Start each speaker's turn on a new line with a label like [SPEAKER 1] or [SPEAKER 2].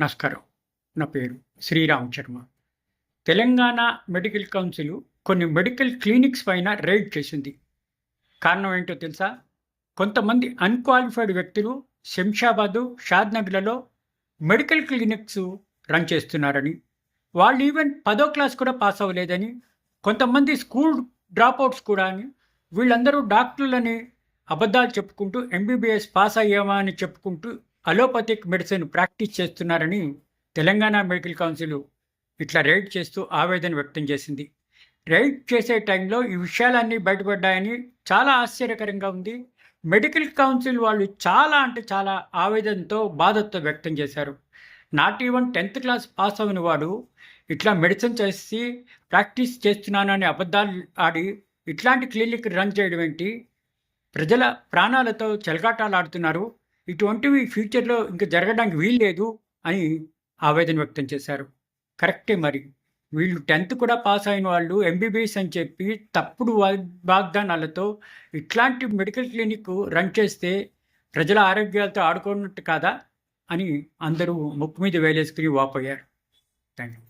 [SPEAKER 1] నమస్కారం నా పేరు శ్రీరామ్ శర్మ. తెలంగాణ మెడికల్ కౌన్సిల్ కొన్ని మెడికల్ క్లినిక్స్ పైన రైడ్ చేసింది. కారణం ఏంటో తెలుసా? కొంతమంది అన్క్వాలిఫైడ్ వ్యక్తులు శంషాబాదు షాద్నగర్లలో మెడికల్ క్లినిక్స్ రన్ చేస్తున్నారని వాళ్ళు ఈవెన్ పదో క్లాస్ కూడా పాస్ అవ్వలేదని కొంతమంది స్కూల్ డ్రాప్అవుట్స్ కూడా అని వీళ్ళందరూ డాక్టర్లని అబద్ధాలు చెప్పుకుంటూ ఎంబీబీఎస్ పాస్ అయ్యామా అని చెప్పుకుంటూ అలోపతిక్ మెడిసిన్ ప్రాక్టీస్ చేస్తున్నారని తెలంగాణ మెడికల్ కౌన్సిల్ ఇట్లా రైడ్ చేస్తూ ఆవేదన వ్యక్తం చేసింది. రైడ్ చేసే టైంలో ఈ విషయాలన్నీ బయటపడ్డాయని చాలా ఆశ్చర్యకరంగా ఉంది. మెడికల్ కౌన్సిల్ వాళ్ళు చాలా అంటే చాలా ఆవేదనతో బాధతో వ్యక్తం చేశారు. Not even tenth class pass అయిన వాడు ఇట్లా మెడిసిన్ చేసి ప్రాక్టీస్ చేస్తున్నానని అబద్ధాలు ఆడి ఇట్లాంటి క్లినిక్ రన్ చేయడం ఏంటి? ప్రజల ప్రాణాలతో చెలగాటాలు ఆడుతున్నారు. ఇటువంటివి ఫ్యూచర్లో ఇంకా జరగడానికి వీల్లేదు అని ఆవేదన వ్యక్తం చేశారు. కరెక్టే మరి. వీళ్ళు టెన్త్ కూడా పాస్ అయిన వాళ్ళు ఎంబీబీఎస్ అని చెప్పి తప్పుడు వా- వాగ్దానాలతో ఇట్లాంటి మెడికల్ క్లినిక్ రన్ చేస్తే ప్రజల ఆరోగ్యాలతో ఆడుకున్నట్టు కాదా అని అందరూ ముక్కు మీద వేలేసుకుని వాపోయారు. Thank you